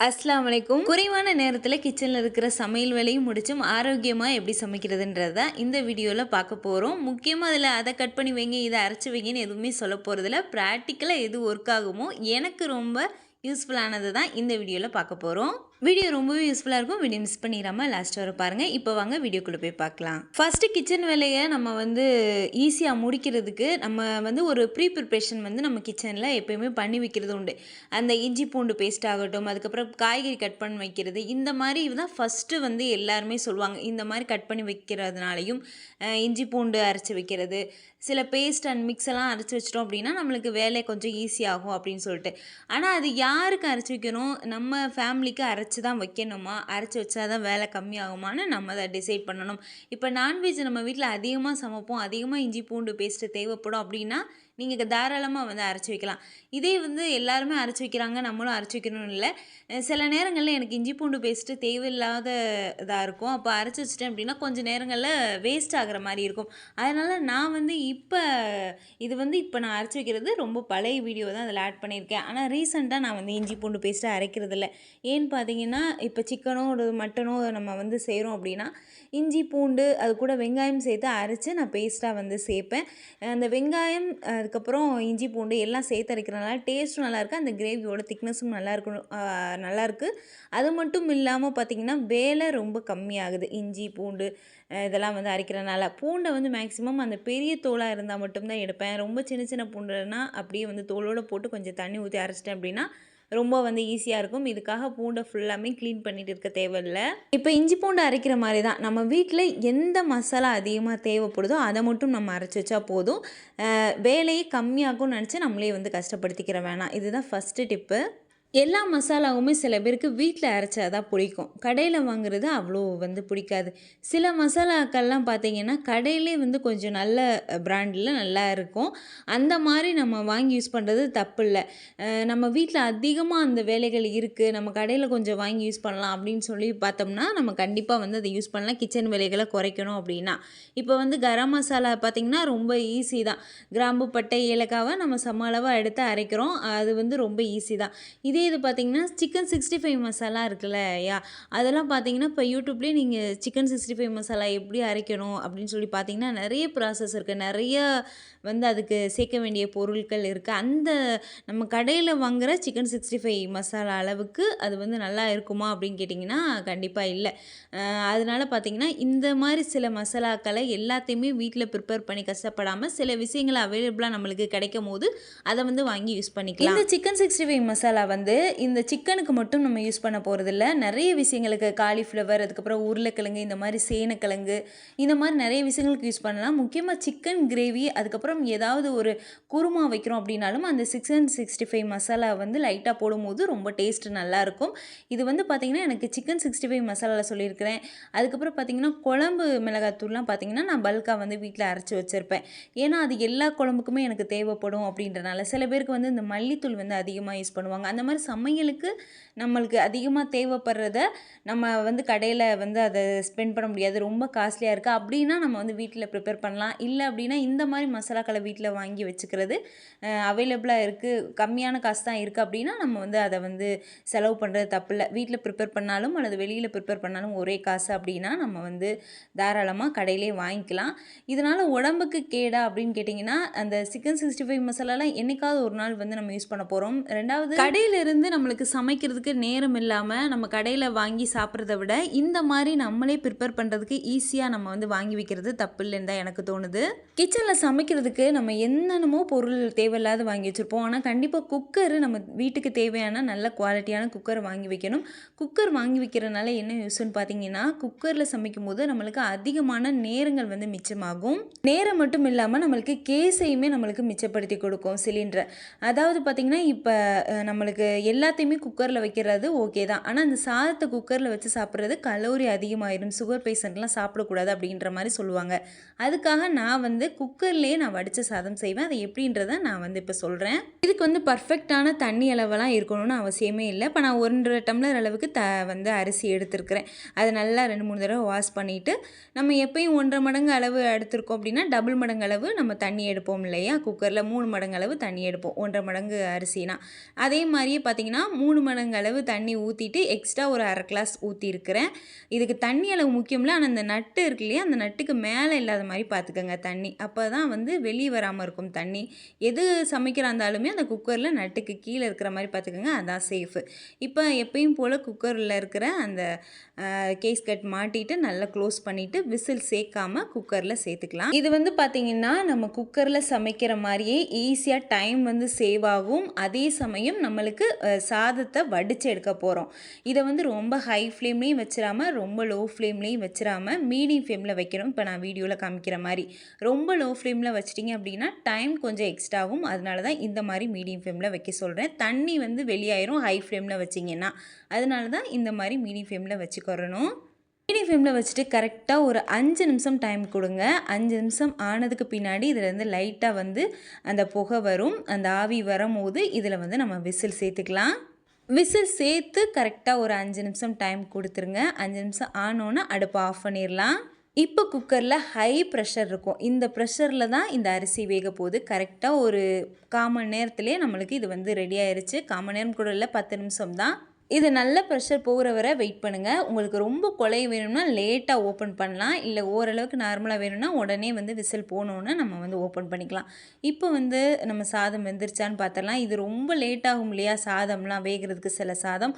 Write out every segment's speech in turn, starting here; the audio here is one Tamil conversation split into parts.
அஸ்லாம் வலைக்கும் குறைவான நேரத்தில் கிச்சனில் இருக்கிற சமையல் வேலையும் முடிச்சும் ஆரோக்கியமாக எப்படி சமைக்கிறதுன்றது தான் இந்த வீடியோவில் பார்க்க போகிறோம் முக்கியமாக அதில் அதை கட் பண்ணி வைங்க இதை அரைச்சி வைங்கன்னு எதுவுமே சொல்ல போகிறதில்ல ப்ராக்டிக்கலாக எது ஒர்க் ஆகுமோ எனக்கு ரொம்ப யூஸ்ஃபுல்லானது தான் இந்த வீடியோவில் பார்க்க போகிறோம் வீடியோ ரொம்பவே யூஸ்ஃபுல்லாக இருக்கும். வீடியோ மிஸ் பண்ணிடாமல் லாஸ்ட் வரை பாருங்கள் இப்போ வாங்க வீடியோக்குள்ளே போய் பார்க்கலாம். ஃபஸ்ட்டு கிச்சன் வேலையை நம்ம வந்து ஈஸியாக முடிக்கிறதுக்கு நம்ம வந்து ஒரு ப்ரீ ப்ரிப்ரேஷன் வந்து நம்ம கிச்சனில் எப்போயுமே பண்ணி வைக்கிறது உண்டு. அந்த இஞ்சி பூண்டு பேஸ்ட் ஆகட்டும் அதுக்கப்புறம் காய்கறி கட் பண்ணி வைக்கிறது இந்த மாதிரி தான் ஃபஸ்ட்டு வந்து எல்லாருமே சொல்லுவாங்க. இந்த மாதிரி கட் பண்ணி வைக்கிறதுனாலையும் இஞ்சி பூண்டு அரைச்சி வைக்கிறது சில பேஸ்ட் அண்ட் மிக்ஸ் எல்லாம் அரைச்சி வச்சிட்டோம் அப்படின்னா நம்மளுக்கு வேலை கொஞ்சம் ஈஸியாகும் அப்படின்னு சொல்லிட்டு. ஆனால் அது யாருக்கு அரைச்சி வைக்கணும்? நம்ம ஃபேமிலிக்கு அரைச்சி அரைச்சி தான் வைக்கணுமா? அரைச்சி வச்சா தான் வேலை கம்மியாகுமான்னு நம்ம அதை டிசைட் பண்ணணும். இப்போ நான்வெஜ் நம்ம வீட்டில் அதிகமாக சமைப்போம் அதிகமாக இஞ்சி பூண்டு பேஸ்ட்டு தேவைப்படும் அப்படின்னா நீங்கள் தாராளமாக வந்து அரைச்சி வைக்கலாம். இதே வந்து எல்லாருமே அரைச்சி வைக்கிறாங்க நம்மளும் அரைச்சி வைக்கணும்னு இல்லை. சில நேரங்களில் எனக்கு இஞ்சி பூண்டு பேஸ்ட்டு தேவையில்லாத இதாக இருக்கும். அப்போ அரைச்சி வச்சிட்டேன் அப்படின்னா கொஞ்சம் நேரங்களில் வேஸ்ட் ஆகிற மாதிரி இருக்கும். அதனால் நான் வந்து இப்போ இது வந்து இப்போ நான் அரைச்சி வைக்கிறது ரொம்ப பழைய வீடியோ தான் அதில் ஆட் பண்ணியிருக்கேன். ஆனால் ரீசெண்டாக நான் வந்து இஞ்சி பூண்டு பேஸ்ட்டு அரைக்கிறது இல்லை. ஏன்னு பார்த்தீங்கன்னா இப்போ சிக்கனோ ஒரு மட்டனோ நம்ம வந்து செய்கிறோம் அப்படின்னா இஞ்சி பூண்டு அது கூட வெங்காயம் சேர்த்து அரைச்சி நான் பேஸ்ட்டாக வந்து சேர்ப்பேன். அந்த வெங்காயம் அதுக்கப்புறம் இஞ்சி பூண்டு எல்லாம் சேர்த்து அரைக்கிறனால டேஸ்ட்டும் நல்லாயிருக்கு. அந்த கிரேவியோட திக்னஸும் நல்லா இருக்கணும் நல்லாயிருக்கு. அது மட்டும் இல்லாமல் பார்த்திங்கன்னா வேலை ரொம்ப கம்மியாகுது. இஞ்சி பூண்டு இதெல்லாம் வந்து அரைக்கிறனால பூண்டை வந்து மேக்ஸிமம் அந்த பெரிய தோலாக இருந்தால் மட்டும்தான் எடுப்பேன். ரொம்ப சின்ன சின்ன பூண்டுனா அப்படியே வந்து தோலோடு போட்டு கொஞ்சம் தண்ணி ஊற்றி அரைச்சிட்டேன் அப்படின்னா ரொம்ப வந்து ஈஸியாக இருக்கும். இதுக்காக பூண்டை ஃபுல்லாமே க்ளீன் பண்ணிட்டு இருக்க தேவையில்லை. இப்போ இஞ்சி பூண்டு அரைக்கிற மாதிரி தான். நம்ம வீட்டில் எந்த மசாலா அதிகமாக தேவைப்படுதோ அதை மட்டும் நம்ம அரைச்சி வச்சா போதும். வேலையை கம்மியாகும்னு நினச்சி நம்மளே வந்து கஷ்டப்படுத்திக்கிற வேணாம். இதுதான் ஃபஸ்ட்டு டிப்பு எல்லா மசாலாவுமே சில பேருக்கு வீட்டில் அரைச்சா தான் பிடிக்கும். கடையில் வாங்குறது அவ்வளோ வந்து பிடிக்காது. சில மசாலாக்கள்லாம் பார்த்தீங்கன்னா கடையிலே வந்து கொஞ்சம் நல்ல பிராண்டில் நல்லா இருக்கும். அந்த மாதிரி நம்ம வாங்கி யூஸ் பண்ணுறது தப்பு இல்லை. நம்ம வீட்டில் அதிகமாக அந்த வேலைகள் இருக்குது நம்ம கடையில் கொஞ்சம் வாங்கி யூஸ் பண்ணலாம் அப்படின்னு சொல்லி பார்த்தோம்னா நம்ம கண்டிப்பாக வந்து அதை யூஸ் பண்ணலாம். கிச்சன் வேலைகளை குறைக்கணும் அப்படின்னா. இப்போ வந்து கரம் மசாலா பார்த்திங்கன்னா ரொம்ப ஈஸி தான். கிராம்பு பட்டை ஏலக்காவை நம்ம சம அளவாக எடுத்து அரைக்கிறோம். அது வந்து ரொம்ப ஈஸி தான். இது இது பார்த்திங்கன்னா சிக்கன் சிக்ஸ்டி ஃபைவ் மசாலா இருக்குல்ல ஐயா அதெல்லாம் பார்த்தீங்கன்னா இப்போ யூடியூப்லேயே நீங்கள் சிக்கன் சிக்ஸ்டி ஃபைவ் மசாலா எப்படி அரைக்கணும் அப்படின்னு சொல்லி பார்த்தீங்கன்னா நிறைய ப்ராசஸ் இருக்குது நிறைய வந்து அதுக்கு சேர்க்க வேண்டிய பொருட்கள் இருக்குது அந்த நம்ம கடையில் வாங்குகிற சிக்கன் சிக்ஸ்டி ஃபைவ் மசாலா அளவுக்கு அது வந்து நல்லா இருக்குமா அப்படின்னு கேட்டிங்கன்னா கண்டிப்பாக இல்லை. அதனால் பார்த்தீங்கன்னா இந்த மாதிரி சில மசாலாக்களை எல்லாத்தையுமே வீட்டில் ப்ரிப்பேர் பண்ணி கஷ்டப்படாமல் சில விஷயங்கள் அவைலபிளாக நம்மளுக்கு கிடைக்கும் போது அதை வந்து வாங்கி யூஸ் பண்ணிக்கலாம். இந்த சிக்கன் சிக்ஸ்டி ஃபைவ் மசாலா வந்து இந்த சிக்கனுக்கு மட்டும் நம்ம யூஸ் பண்ண போகிறதில்ல நிறைய விஷயங்களுக்கு காலிஃப்ளவர் அதுக்கப்புறம் உருளைக்கிழங்கு இந்த மாதிரி சேனக்கிழங்கு இந்த மாதிரி நிறைய விஷயங்களுக்கு யூஸ் பண்ணலாம். முக்கியமாக சிக்கன் கிரேவி அதுக்கப்புறம் ஏதாவது ஒரு குருமா வைக்கிறோம் அப்படின்னாலும் அந்த சிக்கன் சிக்ஸ்டி ஃபைவ் மசாலா வந்து லைட்டாக போடும்போது ரொம்ப டேஸ்ட் நல்லாயிருக்கும். இது வந்து பார்த்திங்கன்னா எனக்கு சிக்கன் சிக்ஸ்டி ஃபைவ் மசாலாவில் சொல்லியிருக்கிறேன். அதுக்கப்புறம் பார்த்திங்கன்னா குழம்பு மிளகாத்தூள்லாம் பார்த்திங்கன்னா நான் பல்காக வந்து வீட்டில் அரைச்சி வச்சுருப்பேன். ஏன்னா அது எல்லா குழம்புக்குமே எனக்கு தேவைப்படும் அப்படின்றனால சில பேருக்கு வந்து இந்த மல்லித்தூள் வந்து அதிகமாக யூஸ் பண்ணுவாங்க. அந்த மாதிரி சமையலுக்கு நம்மளுக்கு அதிகமாக தேவைப்படுறத நம்ம வந்து கடையில் வந்து அதை ஸ்பெண்ட் பண்ண முடியாது. ரொம்ப காஸ்ட்லியாக இருக்குது அப்படின்னா நம்ம வந்து வீட்டில் ப்ரிப்பேர் பண்ணலாம். இல்லை அப்படின்னா இந்த மாதிரி மசாலாக்களை வீட்டில் வாங்கி வச்சுக்கிறது அவைலபிளாக இருக்குது கம்மியான காசு தான் இருக்குது அப்படின்னா நம்ம வந்து அதை வந்து செலவு பண்ணுறது தப்பில்லை. வீட்டில் ப்ரிப்பேர் பண்ணாலும் அல்லது வெளியில் ப்ரிப்பேர் பண்ணாலும் ஒரே காசு அப்படின்னா நம்ம வந்து தாராளமாக கடையிலே வாங்கிக்கலாம். இதனால் உடம்புக்கு கேடா அப்படின்னு கேட்டிங்கன்னா அந்த சிக்கன் சிக்ஸ்டி ஃபைவ் மசாலாலாம் என்னைக்காவது ஒரு நாள் வந்து நம்ம யூஸ் பண்ண போகிறோம் ரெண்டாவது கடையில் கடையிலேருந்து நம்மளுக்கு சமைக்கிறதுக்கு நேரம் இல்லாமல் நம்ம கடையில் வாங்கி சாப்பிட்றத விட இந்த மாதிரி நம்மளே ப்ரிப்பேர் பண்ணுறதுக்கு ஈஸியாக நம்ம வந்து வாங்கி வைக்கிறது தப்பு இல்லைன்னு தான் எனக்கு தோணுது. கிச்சனில் சமைக்கிறதுக்கு நம்ம என்னென்னமோ பொருள் தேவையில்லாத வாங்கி வச்சுருப்போம். ஆனால் கண்டிப்பாக குக்கர் நம்ம வீட்டுக்கு தேவையான நல்ல குவாலிட்டியான குக்கர் வாங்கி வைக்கணும். குக்கர் வாங்கி வைக்கிறதுனால என்ன யூஸ்ன்னு பார்த்தீங்கன்னா குக்கரில் சமைக்கும் போது நம்மளுக்கு அதிகமான நேரங்கள் வந்து மிச்சமாகும். நேரம் மட்டும் இல்லாமல் நம்மளுக்கு கேஸையுமே நம்மளுக்கு மிச்சப்படுத்தி கொடுக்கும் சிலிண்டரை அதாவது பார்த்திங்கன்னா இப்போ நம்மளுக்கு எல்லாத்தையுமே குக்கரில் வைக்கிறது ஓகே தான். ஆனால் அந்த சாதத்தை குக்கரில் வச்சு சாப்பிட்றது கலோரி அதிகமாயிரும். சுகர் பேஷண்ட்லாம் சாப்பிடக்கூடாது அப்படின்ற மாதிரி சொல்லுவாங்க. அதுக்காக நான் வந்து குக்கர்லேயே நான் வடித்த சாதம் செய்வேன். அது எப்படின்றத நான் வந்து இப்போ சொல்கிறேன் இதுக்கு வந்து பர்ஃபெக்டான தண்ணி அளவெல்லாம் இருக்கணும்னு அவசியமே இல்லை. இப்போ நான் ஒன்றரை டம்ளர் அளவுக்கு த வந்து அரிசி எடுத்துருக்கிறேன். அதை நல்லா ரெண்டு மூணு தடவை வாஷ் பண்ணிவிட்டு நம்ம எப்பயும் ஒன்றரை மடங்கு அளவு எடுத்திருக்கோம் அப்படின்னா டபுள் மடங்கு அளவு நம்ம தண்ணி எடுப்போம் இல்லையா? குக்கரில் மூணு மடங்கு அளவு தண்ணி எடுப்போம். ஒன்றரை மடங்கு அரிசினா. அதே மாதிரியே பார்த்தீங்கன்னா மூணு மடங்கு அளவு தண்ணி ஊற்றிட்டு எக்ஸ்ட்ரா ஒரு அரை கிளாஸ் ஊற்றிருக்கிறேன் இதுக்கு தண்ணி அளவு முக்கியமில்ல ஆனால் அந்த நட்டு இருக்கு இல்லையா அந்த நட்டுக்கு மேலே இல்லாத மாதிரி பார்த்துக்கோங்க தண்ணி. அப்போ தான் வந்து வெளியே வராமல் இருக்கும் தண்ணி. எது சமைக்கிறா இருந்தாலுமே அந்த குக்கரில் நட்டுக்கு கீழே இருக்கிற மாதிரி பார்த்துக்கோங்க அதான் சேஃபு இப்போ எப்பயும் போல் குக்கரில் இருக்கிற அந்த கேஸ் கட் மாட்டிட்டு நல்லா க்ளோஸ் பண்ணிவிட்டு விசில் சேர்க்காம குக்கரில் சேர்த்துக்கலாம். இது வந்து பார்த்திங்கன்னா நம்ம குக்கரில் சமைக்கிற மாதிரியே ஈஸியாக டைம் வந்து சேவ் ஆகும். அதே சமயம் நம்மளுக்கு சாதத்தை வடித்து எடுக்க போகிறோம் இதை வந்து ரொம்ப ஹை ஃப்ளேம்லேயும் வச்சிடாம ரொம்ப லோ ஃப்ளேம்லேயும் வச்சிடாம மீடியம் ஃப்ளேமில் வைக்கணும். இப்போ நான் வீடியோவில் காமிக்கிற மாதிரி. ரொம்ப லோ ஃப்ளேமில் வச்சிட்டிங்க அப்படின்னா டைம் கொஞ்சம் எக்ஸ்ட்ராவும் அதனால தான் இந்த மாதிரி மீடியம் ஃப்ளேமில் வைக்க சொல்கிறேன் தண்ணி வந்து வெளியாயிரும் ஹை ஃப்ளேமில் வச்சிங்கன்னா. அதனால தான் இந்த மாதிரி மீடியம் ஃப்ளேமில் வச்சுக்கிறணும். மீடியம் ஃப்ளேமில் வச்சுட்டு கரெக்டாக ஒரு அஞ்சு நிமிஷம் டைம் கொடுங்க. அஞ்சு நிமிஷம் ஆனதுக்கு பின்னாடி இதுலேருந்து லைட்டாக வந்து அந்த புகை வரும். அந்த ஆவி வரும்போது இதில் வந்து நம்ம விசில் சேர்த்துக்கலாம். விசில் சேர்த்து கரெக்டாக ஒரு அஞ்சு நிமிஷம் டைம் கொடுத்துருங்க. அஞ்சு நிமிஷம் ஆனோன்னே அடுப்பை ஆஃப் பண்ணிடலாம். இப்போ குக்கரில் ஹை ப்ரெஷர் இருக்கும். இந்த ப்ரெஷரில் தான் இந்த அரிசி வேக போகுது. கரெக்டாக ஒரு காமணி நேரத்துலேயே நம்மளுக்கு இது வந்து ரெடி ஆயிடுச்சு கால் நேரம் கூட இல்லை பத்து நிமிஷம் தான். இது நல்ல ப்ரெஷர் போகிற வரை வெயிட் பண்ணுங்கள் உங்களுக்கு ரொம்ப கொலை வேணும்னா லேட்டாக ஓப்பன் பண்ணலாம். இல்லை ஓரளவுக்கு நார்மலாக வேணும்னா உடனே வந்து விசில் போனோன்னே நம்ம வந்து ஓப்பன் பண்ணிக்கலாம். இப்போ வந்து நம்ம சாதம் வெந்துருச்சான்னு பார்த்துடலாம் இது ரொம்ப லேட் ஆகும் இல்லையா? சாதம்லாம் வேகிறதுக்கு சில சாதம்.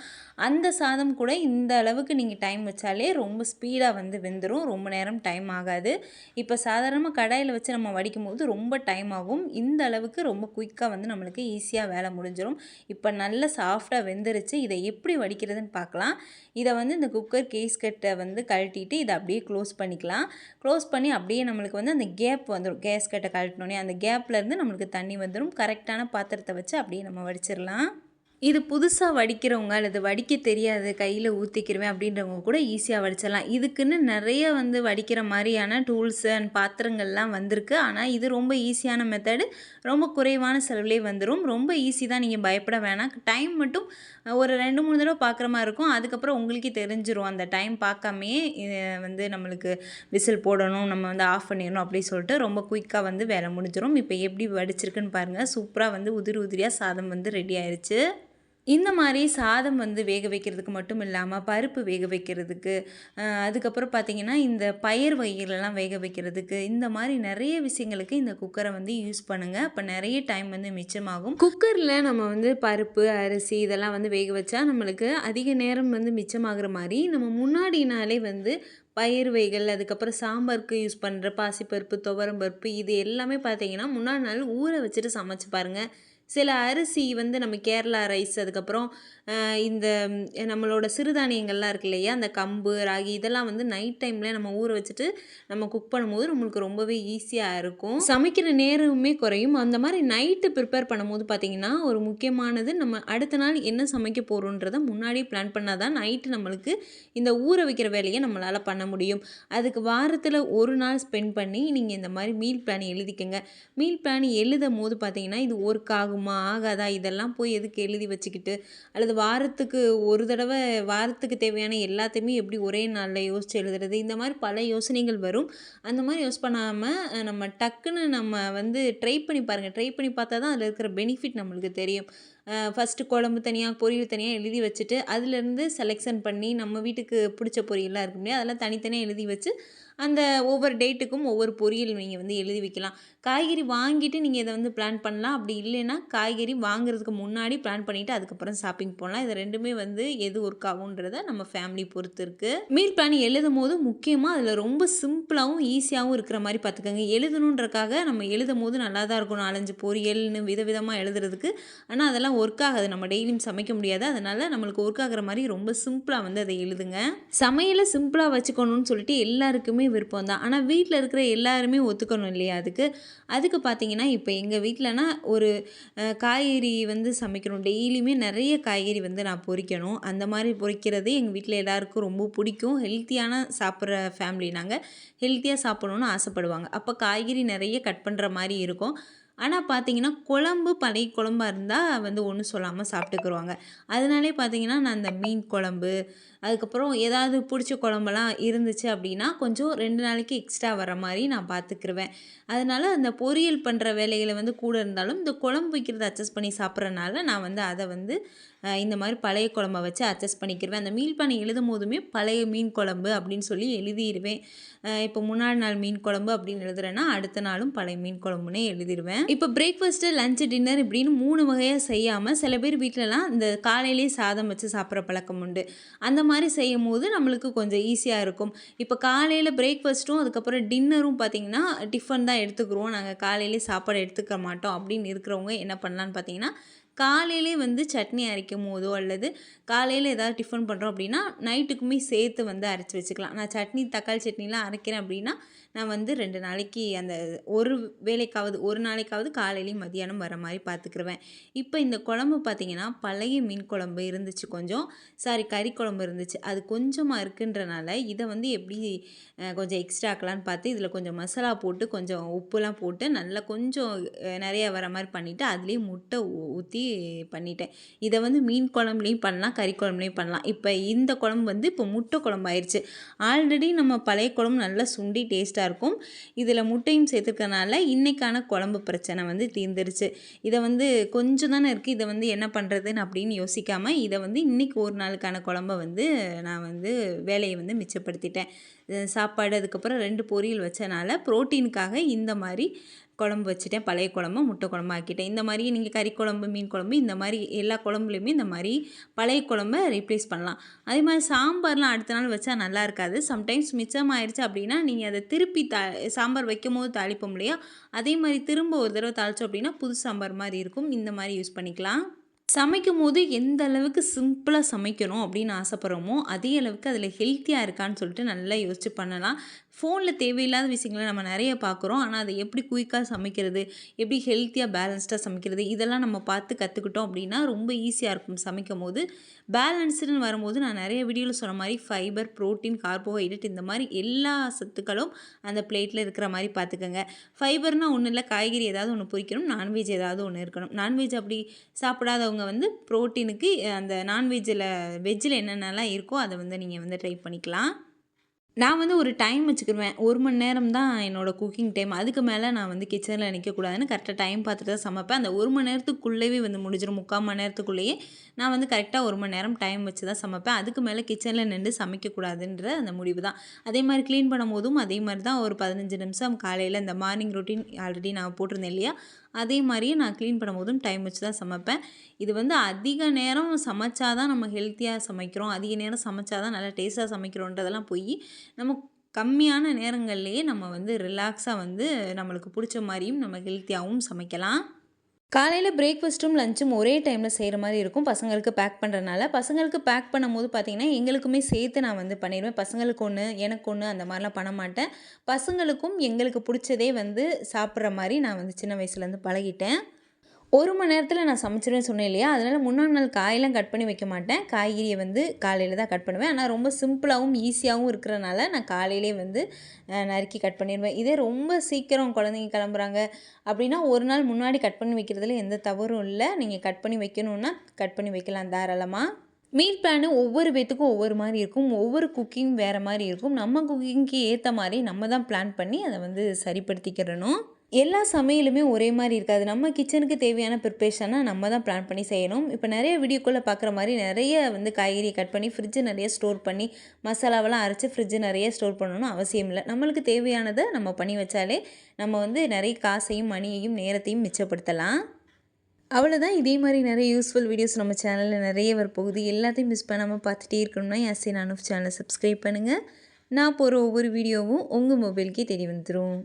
அந்த சாதம் கூட இந்த அளவுக்கு நீங்கள் டைம் வச்சாலே ரொம்ப ஸ்பீடாக வந்து வெந்துடும் ரொம்ப நேரம் டைம் ஆகாது. இப்போ சாதாரணமாக கடாயில் வச்சு நம்ம வடிக்கும் போது ரொம்ப டைம் ஆகும். இந்த அளவுக்கு ரொம்ப குயிக்காக வந்து நம்மளுக்கு ஈஸியாக வேலை முடிஞ்சிடும் இப்போ நல்ல சாஃப்டாக வெந்துருச்சு. இதை எப்படி வடிக்கிறதுன்னு பார்க்கலாம். இதை வந்து இந்த குக்கர் கேஸ் கட்டை வந்து கழட்டிட்டு இதை அப்படியே க்ளோஸ் பண்ணிக்கலாம். க்ளோஸ் பண்ணி அப்படியே நம்மளுக்கு வந்து அந்த கேப் வந்துடும் கேஸ் கட்டை கழட்டினோடனே அந்த கேப்லேருந்து நம்மளுக்கு தண்ணி வந்துடும் கரெக்டான பாத்திரத்தை வச்சு அப்படியே நம்ம வடிச்சிடலாம். இது புதுசாக வடிக்கிறவங்க அல்லது வடிக்க தெரியாது கையில் ஊற்றிக்கிருவேன் அப்படின்றவங்க கூட ஈஸியாக வடிச்சிடலாம். இதுக்குன்னு நிறைய வந்து வடிக்கிற மாதிரியான டூல்ஸு அண்ட் பாத்திரங்கள்லாம் வந்திருக்கு. ஆனால் இது ரொம்ப ஈஸியான மெத்தடு ரொம்ப குறைவான செலவுலேயே வந்துடும் ரொம்ப ஈஸி தான் நீங்கள் பயப்பட வேணாம். டைம் மட்டும் ஒரு ரெண்டு மூணு தடவை பார்க்குற மாதிரி இருக்கும். அதுக்கப்புறம் உங்களுக்கே தெரிஞ்சிடும் அந்த டைம் பார்க்காமையே வந்து நம்மளுக்கு விசில் போடணும் நம்ம வந்து ஆஃப் பண்ணிடணும் அப்படி சொல்லிட்டு ரொம்ப குயிக்காக வந்து வேலை முடிஞ்சிடும் இப்போ எப்படி வடிச்சிருக்குன்னு பாருங்கள் சூப்பராக வந்து உதிரி உதிரியாக சாதம் வந்து ரெடி ஆயிருச்சு. இந்த மாதிரி சாதம் வந்து வேக வைக்கிறதுக்கு மட்டும் இல்லாமல் பருப்பு வேக வைக்கிறதுக்கு அதுக்கப்புறம் பார்த்தீங்கன்னா இந்த பயிர் வகைகளெல்லாம் வேக வைக்கிறதுக்கு இந்த மாதிரி நிறைய விஷயங்களுக்கு இந்த குக்கரை வந்து யூஸ் பண்ணுங்கள் அப்போ நிறைய டைம் வந்து மிச்சமாகும். குக்கரில் நம்ம வந்து பருப்பு அரிசி இதெல்லாம் வந்து வேக வச்சா நம்மளுக்கு அதிக நேரம் வந்து மிச்சமாகிற மாதிரி நம்ம முன்னாடி நாளே வந்து பயிர் வகைகள் அதுக்கப்புறம் சாம்பாருக்கு யூஸ் பண்ணுற பாசிப்பருப்பு துவரம்பருப்பு இது எல்லாமே பார்த்தீங்கன்னா முன்னாடி நாள் ஊற வச்சுட்டு சமைச்சு பாருங்கள் சில அரிசி வந்து நம்ம கேரளா ரைஸ் அதுக்கப்புறம் இந்த நம்மளோட சிறுதானியங்கள்லாம் இருக்கு இல்லையா? அந்த கம்பு ராகி இதெல்லாம் வந்து நைட் டைமில் நம்ம ஊற வச்சுட்டு நம்ம குக் பண்ணும்போது நம்மளுக்கு ரொம்பவே ஈஸியாக இருக்கும். சமைக்கிற நேரமுமே குறையும். அந்த மாதிரி நைட்டு ப்ரிப்பேர் பண்ணும்போது பார்த்திங்கன்னா ஒரு முக்கியமானது நம்ம அடுத்த நாள் என்ன சமைக்க போகிறோன்றதை முன்னாடியே பிளான் பண்ணால் தான் நைட்டு நம்மளுக்கு இந்த ஊற வைக்கிற வேலையை நம்மளால் பண்ண முடியும். அதுக்கு வாரத்தில் ஒரு நாள் ஸ்பெண்ட் பண்ணி நீங்கள் இந்த மாதிரி மீல் பிளான் எழுதிக்கங்க. மீல் பிளான் எழுதும் போது பார்த்தீங்கன்னா இது ஒர்க் ஆகும். ஆகாதா? இதெல்லாம் போய் எதுக்கு எழுதி வச்சுக்கிட்டு? அல்லது வாரத்துக்கு ஒரு தடவை வாரத்துக்கு தேவையான எல்லாத்தையுமே எப்படி ஒரே நாளில் யோசித்து எழுதுறது? இந்த மாதிரி பல யோசனைகள் வரும். அந்த மாதிரி யோஸ் பண்ணாமல் நம்ம டக்குன்னு நம்ம வந்து ட்ரை பண்ணி பாருங்கள் ட்ரை பண்ணி பார்த்தா தான் அதில் இருக்கிற பெனிஃபிட் நம்மளுக்கு தெரியும். ஃபஸ்ட்டு குழம்பு தனியாக பொரியல் தனியாக எழுதி வச்சுட்டு அதுலேருந்து செலெக்ஷன் பண்ணி நம்ம வீட்டுக்கு பிடிச்ச பொரியல்லாம் இருக்கும் இல்லையா? அதெல்லாம் தனித்தனியாக எழுதி வச்சு அந்த ஒவ்வொரு டேட்டுக்கும் ஒவ்வொரு பொரியல் நீங்கள் வந்து எழுதி வைக்கலாம். காய்கறி வாங்கிட்டு நீங்கள் இதை வந்து பிளான் பண்ணலாம். அப்படி இல்லைன்னா காய்கறி வாங்குறதுக்கு முன்னாடி பிளான் பண்ணிவிட்டு அதுக்கப்புறம் ஷாப்பிங் போகலாம் இது ரெண்டுமே வந்து எது ஒர்க் ஆகுன்றத நம்ம ஃபேமிலி பொறுத்து இருக்குது மீல் பிளான் எழுதும் போது முக்கியமாக அதில் ரொம்ப சிம்பிளாகவும் ஈஸியாகவும் இருக்கிற மாதிரி பார்த்துக்கோங்க எழுதணுன்றக்காக நம்ம எழுதும் போது நல்லா தான் இருக்கும். நாலஞ்சு பொரியல்னு விதவிதமாக எழுதுறதுக்கு. ஆனால் அதெல்லாம் ஒர்க் ஆகாது. நம்ம டெய்லியும் சமைக்க முடியாது. அதனால் நம்மளுக்கு ஒர்க் ஆகிற மாதிரி ரொம்ப சிம்பிளாக வந்து அதை எழுதுங்க. சமையலை சிம்பிளாக வச்சுக்கணும்னு சொல்லிட்டு எல்லாருக்குமே விருப்பம் தான். ஆனால் வீட்டில் இருக்கிற எல்லாருமே ஒத்துக்கணும் இல்லையா அதுக்கு? அதுக்கு பார்த்தீங்கன்னா இப்போ எங்கள் வீட்டிலனா ஒரு காய்கறி வந்து சமைக்கணும். டெய்லியுமே நிறைய காய்கறி வந்து நான் பொரிக்கணும் அந்த மாதிரி பொரிக்கிறது எங்கள் வீட்டில் எல்லாருக்கும் ரொம்ப பிடிக்கும். ஹெல்த்தியான சாப்பிட்ற ஃபேமிலி நாங்கள் ஹெல்த்தியாக சாப்பிடணும்னு ஆசைப்படுவாங்க. அப்போ காய்கறி நிறைய கட் பண்ணுற மாதிரி இருக்கும். ஆனால் பார்த்தீங்கன்னா குழம்பு பழைய குழம்பா இருந்தால் வந்து ஒன்றும் சொல்லாமல் சாப்பிட்டுக்குருவாங்க. அதனாலே பார்த்தீங்கன்னா நான் அந்த மீன் குழம்பு அதுக்கப்புறம் ஏதாவது பிடிச்ச குழம்பெல்லாம் இருந்துச்சு அப்படின்னா கொஞ்சம் ரெண்டு நாளைக்கு எக்ஸ்ட்ரா வர மாதிரி நான் பார்த்துக்கிருவேன் அதனால அந்த பொரியல் பண்ணுற வேலைகளை வந்து கூட இருந்தாலும் இந்த குழம்பு வைக்கிறத அட்ஜஸ்ட் பண்ணி சாப்பிட்றனால நான் வந்து அதை வந்து இந்த மாதிரி பழைய குழம்ப வச்சு அட்ஜஸ்ட் பண்ணிக்கிடுவேன் அந்த மீல் பண்ணி எழுதும் போதுமே பழைய மீன் குழம்பு அப்படின்னு சொல்லி எழுதிடுவேன் இப்போ முன்னாடி நாள் மீன் குழம்பு அப்படின்னு எழுதுறேன்னா அடுத்த நாளும் பழைய மீன் குழம்புனே எழுதிடுவேன் இப்போ பிரேக்ஃபாஸ்ட்டு லஞ்சு டின்னர் இப்படின்னு மூணு வகையாக செய்யாமல் சில பேர் வீட்டிலலாம் இந்த காலையிலேயே சாதம் வச்சு சாப்பிட்ற பழக்கம் உண்டு. அந்த மாதிரி செய்யும் போது நம்மளுக்கு கொஞ்சம் ஈஸியாக இருக்கும். இப்போ காலையில் பிரேக்ஃபாஸ்ட்டும் அதுக்கப்புறம் டின்னரும் பார்த்தீங்கன்னா டிஃபன் தான் எடுத்துக்கிறோம் நாங்கள் காலையிலே சாப்பாடு எடுத்துக்க மாட்டோம் அப்படின்னு இருக்கிறவங்க என்ன பண்ணலான்னு பார்த்தீங்கன்னா காலையிலே வந்து சட்னி அரைக்கும் போதோ அல்லது காலையில் ஏதாவது டிஃபன் பண்ணுறோம் அப்படின்னா நைட்டுக்குமே சேர்த்து வந்து அரைச்சி வச்சுக்கலாம். நான் சட்னி தக்காளி சட்னிலாம் அரைக்கிறேன் அப்படின்னா நான் வந்து ரெண்டு நாளைக்கு அந்த ஒரு வேலைக்காவது ஒரு நாளைக்காவது காலையிலையும் மதியானம் வர மாதிரி பார்த்துக்குருவேன் இப்போ இந்த குழம்பு பார்த்தீங்கன்னா பழைய மீன் குழம்பு இருந்துச்சு கொஞ்சம். சாரி கறி குழம்பு இருந்துச்சு. அது கொஞ்சமாக இருக்குன்றனால இதை வந்து எப்படி கொஞ்சம் எக்ஸ்ட்ரா ஆக்கலான்னு பார்த்து இதில் கொஞ்சம் மசாலா போட்டு கொஞ்சம் உப்புலாம் போட்டு நல்லா கொஞ்சம் நிறையா நிறைய வர மாதிரி பண்ணிவிட்டு அதுலேயே முட்டை ஊற்றி பண்ணிட்டேன். இதை வந்து மீன் குழம்புலையும் பண்ணலாம் கறி குழம்புலையும் பண்ணலாம். இப்போ இந்த குழம்பு வந்து இப்போ முட்டை குழம்பு ஆயிடுச்சு ஆல்ரெடி நம்ம பழைய குழம்பு நல்லா சுண்டி டேஸ்ட்டாக இருக்கும். இதில் முட்டையும் சேர்த்துருக்கனால இன்றைக்கான குழம்பு பிரச்சனை வந்து தீர்ந்துருச்சு. இதை வந்து கொஞ்சம் தானே இருக்குது இதை வந்து என்ன பண்ணுறதுன்னு அப்படின்னு யோசிக்காமல் இதை வந்து இன்றைக்கி ஒரு நாளுக்கான குழம்ப வந்து நான் வந்து வேலையை வந்து மிச்சப்படுத்திட்டேன். சாப்பாடு அதுக்கப்புறம் ரெண்டு பொரியல் வச்சனால ப்ரோட்டீனுக்காக இந்த மாதிரி குழம்பு வச்சுட்டேன் பழைய குழம்பு முட்டை குழம்பு ஆக்கிட்டேன். இந்த மாதிரி நீங்கள் கறி குழம்பு மீன் குழம்பு இந்த மாதிரி எல்லா குழம்புலையுமே இந்த மாதிரி பழைய குழம்ப ரீப்ளேஸ் பண்ணலாம். அதே மாதிரி சாம்பார்லாம் அடுத்த நாள் வச்சா நல்லா இருக்காது. சம்டைம்ஸ் மிச்சம் ஆயிடுச்சு அப்படின்னா நீங்கள் அதை திருப்பி த சாம்பார் வைக்கும் போது தாளிப்போம் இல்லையா? அதே மாதிரி திரும்ப ஒரு தடவை தாளித்தோம் அப்படின்னா புது சாம்பார் மாதிரி இருக்கும். இந்த மாதிரி யூஸ் பண்ணிக்கலாம். சமைக்கும் போது எந்த அளவுக்கு சிம்பிளாக சமைக்கணும் அப்படின்னு ஆசைப்பட்றோமோ அதே அளவுக்கு அதில் ஹெல்த்தியாக இருக்கான்னு சொல்லிட்டு நல்லா யோசிச்சு பண்ணலாம். ஃபோனில் தேவையில்லாத விஷயங்களை நம்ம நிறைய பார்க்குறோம். ஆனால் அதை எப்படி குயிக்காக சமைக்கிறது? எப்படி ஹெல்த்தியாக பேலன்ஸ்டாக சமைக்கிறது? இதெல்லாம் நம்ம பார்த்து கற்றுக்கிட்டோம் அப்படின்னா ரொம்ப ஈஸியாக இருக்கும் சமைக்கும் போது பேலன்ஸ்டுன்னு வரும்போது நான் நிறைய வீடியோவில் சொன்ன மாதிரி ஃபைபர் ப்ரோட்டீன் கார்போஹைட்ரேட் இந்த மாதிரி எல்லா சத்துக்களும் அந்த பிளேட்டில் இருக்கிற மாதிரி பார்த்துக்கோங்க. ஃபைபர்னால் ஒன்றும் இல்லை. காய்கறி ஏதாவது ஒன்று பொரிக்கணும் நான்வெஜ் ஏதாவது ஒன்று இருக்கணும். நான்வெஜ் அப்படி சாப்பிடாதவங்க வந்து ப்ரோட்டீனுக்கு அந்த நான்வெஜ்ஜில் வெஜ்ஜில் என்னென்னலாம் இருக்கோ அதை வந்து நீங்கள் வந்து ட்ரை பண்ணிக்கலாம். நான் வந்து ஒரு டைம் வச்சுக்கிருவேன். ஒரு மணி நேரம் தான் என்னோடய குக்கிங் டைம் அதுக்கு மேலே நான் வந்து கிச்சனில் நிற்கக்கூடாதுன்னு கரெக்டாக டைம் பார்த்துட்டு தான் சமைப்பேன். அந்த ஒரு மணி நேரத்துக்குள்ளேயே வந்து முடிஞ்சிடும் முக்கால் மணி நேரத்துக்குள்ளேயே நான் வந்து கரெக்டாக ஒரு மணி நேரம் டைம் வச்சு தான் சமைப்பேன். அதுக்கு மேலே கிச்சனில் நின்று சமைக்கக்கூடாதுன்ற அந்த முடிவு தான். அதே மாதிரி க்ளீன் பண்ணும் போதும் அதே மாதிரி தான் ஒரு பதினஞ்சு நிமிஷம் காலையில் இந்த மார்னிங் ரொட்டீன் ஆல்ரெடி நான் போட்டிருந்தேன் இல்லையா? அதே மாதிரியே நான் க்ளீன் பண்ணும்போதும் டைம் வச்சு தான் சமைப்பேன். இது வந்து அதிக நேரம் சமைச்சா தான் நம்ம ஹெல்த்தியாக சமைக்கிறோம். அதிக நேரம் சமைச்சா தான் நல்லா டேஸ்ட்டாக சமைக்கிறோன்றதெல்லாம் போய் நம்ம கம்மியான நேரங்கள்லேயே நம்ம வந்து ரிலாக்ஸாக வந்து நம்மளுக்கு பிடிச்ச மாதிரியும் நம்ம ஹெல்த்தியாகவும் சமைக்கலாம். காலையில் பிரேக்ஃபாஸ்ட்டும் லஞ்சும் ஒரே டைமில் செய்கிற மாதிரி இருக்கும். பசங்களுக்கு பேக் பண்ணுறனால பசங்களுக்கு பேக் பண்ணும்போது பார்த்திங்கன்னா எங்களுக்குமே சேர்த்து நான் வந்து பண்ணிடுவேன். பசங்களுக்கு ஒன்று எனக்கு ஒன்று அந்த மாதிரிலாம் பண்ண மாட்டேன். பசங்களுக்கும் எங்களுக்கு பிடிச்சதே வந்து சாப்பிட்ற மாதிரி நான் வந்து சின்ன வயசுலேருந்து பழகிட்டேன். ஒரு மணி நேரத்தில் நான் சமைச்சிருவேன் சொன்னேன் இல்லையா? அதனால் முன்னாடி நாள் காயெல்லாம் கட் பண்ணி வைக்க மாட்டேன். காய்கறியை வந்து காலையில் தான் கட் பண்ணுவேன். ஆனால் ரொம்ப சிம்பிளாகவும் ஈஸியாகவும் இருக்கிறனால நான் காலையிலே வந்து நறுக்கி கட் பண்ணிடுவேன் இதே ரொம்ப சீக்கிரம் குழந்தைங்க கிளம்புறாங்க அப்படின்னா ஒரு நாள் முன்னாடி கட் பண்ணி வைக்கிறதுல எந்த தவறும் இல்லை. நீங்கள் கட் பண்ணி வைக்கணுன்னா கட் பண்ணி வைக்கலாம் தாராளமாக மீல் பிளானு ஒவ்வொரு பேத்துக்கும் ஒவ்வொரு மாதிரி இருக்கும். ஒவ்வொரு குக்கிங் வேறு மாதிரி இருக்கும். நம்ம குக்கிங்க்கு ஏற்ற மாதிரி நம்ம தான் பிளான் பண்ணி அதை வந்து சரிப்படுத்திக்கிறணும். எல்லா சமையலுமே ஒரே மாதிரி இருக்காது. நம்ம கிச்சனுக்கு தேவையான ப்ரிப்ரேஷனை நம்ம தான் பிளான் பண்ணி செய்யணும். இப்போ நிறைய வீடியோக்குள்ளே பார்க்குற மாதிரி நிறைய வந்து காய்கறி கட் பண்ணி ஃப்ரிட்ஜு நிறைய ஸ்டோர் பண்ணி மசாலாவெல்லாம் அரைச்சி ஃப்ரிட்ஜு நிறைய ஸ்டோர் பண்ணணும்னு அவசியம் இல்லை. நம்மளுக்கு தேவையானதை நம்ம பண்ணி வச்சாலே நம்ம வந்து நிறைய காசையும் மணியையும் நேரத்தையும் மிச்சப்படுத்தலாம். அவ்வளோதான் இதே மாதிரி நிறைய யூஸ்ஃபுல் வீடியோஸ் நம்ம சேனலில் நிறைய வரப்போகுது எல்லாத்தையும் மிஸ் பண்ணாமல் பார்த்துட்டே இருக்கணும்னா யாசின் அனுஃப் சேனலை சப்ஸ்கிரைப் பண்ணுங்கள் நான் போகிற ஒவ்வொரு வீடியோவும் உங்கள் மொபைலுக்கே தெரிய வந்துடும்